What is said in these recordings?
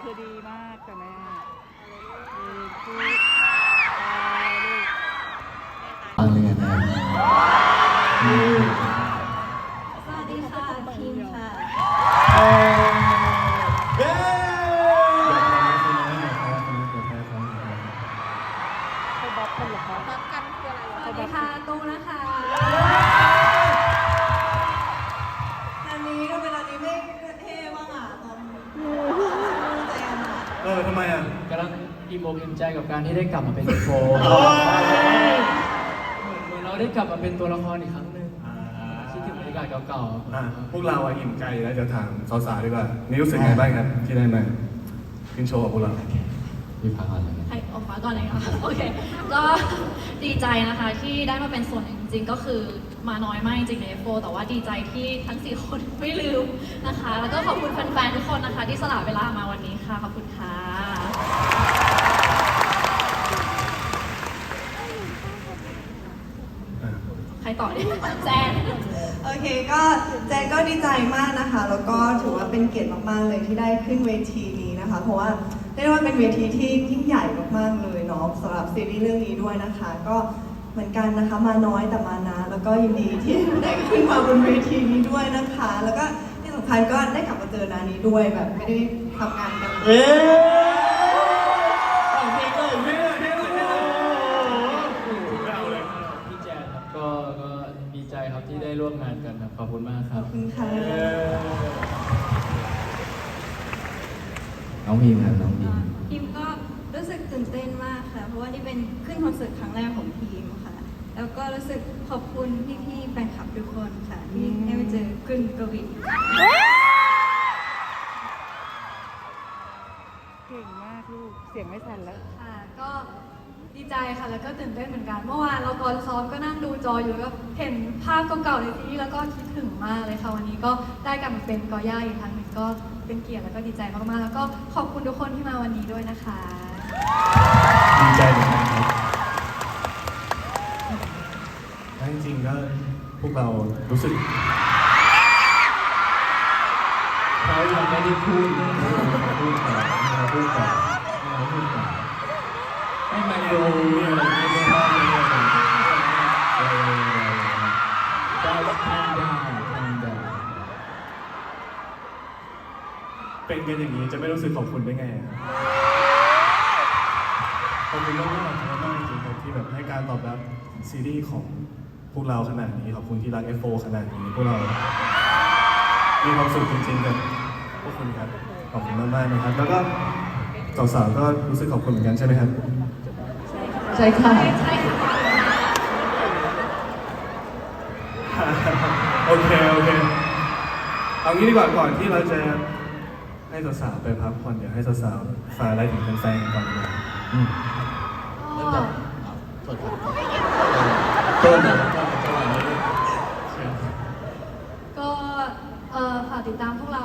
คือดีมากจ้ะแม่ดีคือตายลูกฟังเลยนะ อิ่มอกอิ่มใจกับการที่ได้กลับมาเป็นโฟโอ้ยเหมือนเราได้กลับมาเป็นตัวละครอีกครั้งหนึ่งอ่าคิดถึงบรรยากาศเก่าอะพวกเราอะอิ่มใจแล้วจะถามสาวๆดีกว่านี่รู้สึกไงบ้างครับที่ได้มาขึ้นโชว์กับพวกเราพี่พักก่อนเลยให้ออกมาก่อนเลยค่ะ โอเค ก็ดีใจนะคะที่ได้มาเป็นส่วนหนึ่งจริงๆ ก็คือมาน้อยมากจริงๆในโฟแต่ว่าดีใจที่ทั้งสี่คนไม่ลืมนะคะ แล้วก็ขอบคุณแฟนๆ ทุกคนนะคะ ที่สละเวลามาวันนี้ค่ะ ขอบคุณค่ะอะ ใคร ต่อดีแจนโอเคก็แจนก็ดีใจมากนะคะ แล้วก็ถือว่าเป็นเกียรติมากๆเลยที่ได้ขึ้นเวทีนี้นะคะ เพราะว่าเรียกได้ว่าเป็นเวทีที่ยิ่งใหญ่มากๆเลยเนาะสำหรับซีรีส์เรื่องนี้ด้วยนะคะ ก็เหมือนกันนะคะมาน้อยแต่มานะ แล้วก็ยินดีที่ได้ขึ้นมาบนเวทีนี้ด้วยนะคะ แล้วก็ที่สำคัญก็ได้กลับมาเจอนานี้ด้วยแบบไม่ได้ทำงานกันเอ๊ะ น้องพีมครับน้องพิมพิมก็รู้สึกตื่นเต้นมากค่ะ เพราะว่านี่เป็นขึ้นคอนเสิร์ตครั้งแรกของทีมค่ะ แล้วก็รู้สึกขอบคุณพี่ๆแฟนคลับทุกคนค่ะที่ให้มาเจอขึ้นกวิน มากลูก เสียงไม่สั่นแล้ว ค่ะก็ดีใจค่ะแล้วก็ตื่นเต้นเหมือนกัน เมื่อวานเราตอนซ้อมก็นั่งดูจออยู่แล้วก็เห็นภาพเก่าๆในซีรีส์แล้วก็คิดถึงมากเลยค่ะวันนี้ก็ได้กลับมาเป็นกอย่าอีกครั้งหนึ่งก็เป็นเกียรติแล้วก็ดีใจมากๆแล้วก็ขอบคุณทุกคนที่มาวันนี้ด้วยนะคะ ดีใจเหมือนกันครับแล้วจริงๆก็พวกเรารู้สึกเขายังไม่ได้พูดเลยมาพูดก่อนมาพูดก่อนมาพูดก่อน ให้มาไม่ดูเนี่ยอะไรไม่รู้บ้างเลยเนี่ยเออได้ทำได้ทำได้เป็นกันอย่างนี้จะไม่รู้สึกขอบคุณได้ไงครับขอบคุณมากมากขอบคุณมากจริงๆครับที่แบบให้การตอบรับซีรีส์ของพวกเราขนาดนี้ขอบคุณที่รัก F4 ขนาดนี้พวกเรา มีความสุขจริงๆกับพวกคุณครับขอบคุณมากๆนะครับ แล้วก็สาวๆก็รู้สึกขอบคุณเหมือนกันใช่ไหมครับ ใช่ค่ะ ใช่ค่ะ โอเค โอเค เอางี้ดีกว่าก่อนที่เราจะให้สาวๆไปพักผ่อนเดี๋ยวให้สาวๆฝากอะไรถึงแฟนๆก่อนดีกว่าอืมก็เริ่มจากอะโทษครับต้นจังหวะนี้เชิญ ก็เอ่อฝากติดตามพวกเรา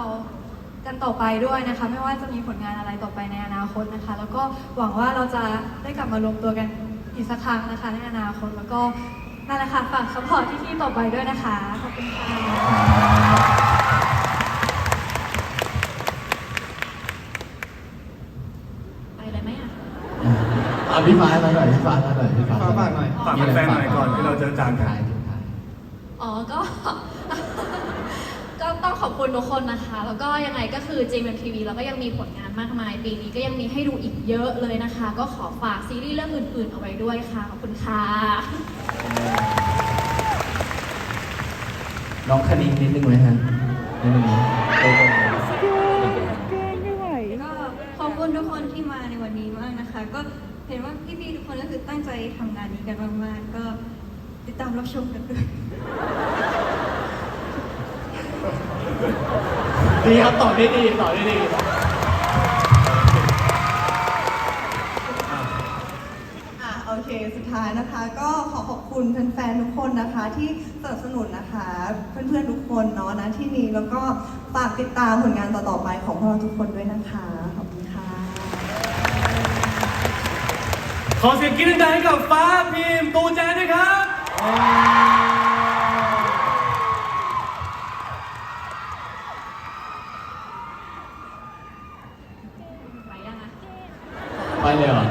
กัน ต่อไปด้วยนะคะ ไม่ว่าจะมีผลงานอะไรต่อไปในอนาคตนะคะ แล้วก็หวังว่าเราจะได้กลับมารวมตัวกันอีกสักครั้งนะคะ ในอนาคตแล้วก็นั่นแหละค่ะฝากสปอร์ตที่ๆต่อไปด้วยนะคะขอบคุณค่ะไปเลยไหมอะอะพี่ฟ้ามาหน่อยพี่ฟ้ามาหน่อยพี่ฟ้าฝากหน่อยฝากแฟนๆหน่อยก่อนที่เราจะจากกันท้ายถึงท้ายอ๋อก็ก็ต้อง ขอบคุณทุกคนนะคะ แล้วก็ยังไงก็คือ JMTV เราก็ยังมีผลงานมากมาย ปีนี้ก็ยังมีให้ดูอีกเยอะเลยนะคะ ก็ขอฝากซีรีส์เรื่องอื่นๆเอาไว้ด้วยค่ะ ขอบคุณค่ะ น้องคณิงนิดนึงไหมฮะนิดนึงนะโอ้โหเก่งไม่ไหวก็ขอบคุณทุกคนที่มาในวันนี้มากนะคะ ก็เห็นว่าพี่ๆทุกคนก็คือตั้งใจทำงานนี้กันมากๆก็ติดตามรับชมกันด้วย ดีครับตอบได้ดีตอบได้ดีอะโอเคสุดท้ายนะคะ ก็ขอขอบคุณแฟนๆทุกคนนะคะ ที่สนับสนุนนะคะ เพื่อนๆทุกคนเนาะนะที่นี้แล้วก็ฝากติดตามผลงานต่อๆไปของพวกเราทุกคนด้วยนะคะ ขอบคุณค่ะ ขอเสียงกรี๊ดดังๆให้กับฟ้าพิมพ์ตูแจนด้วยครับ മലയാളം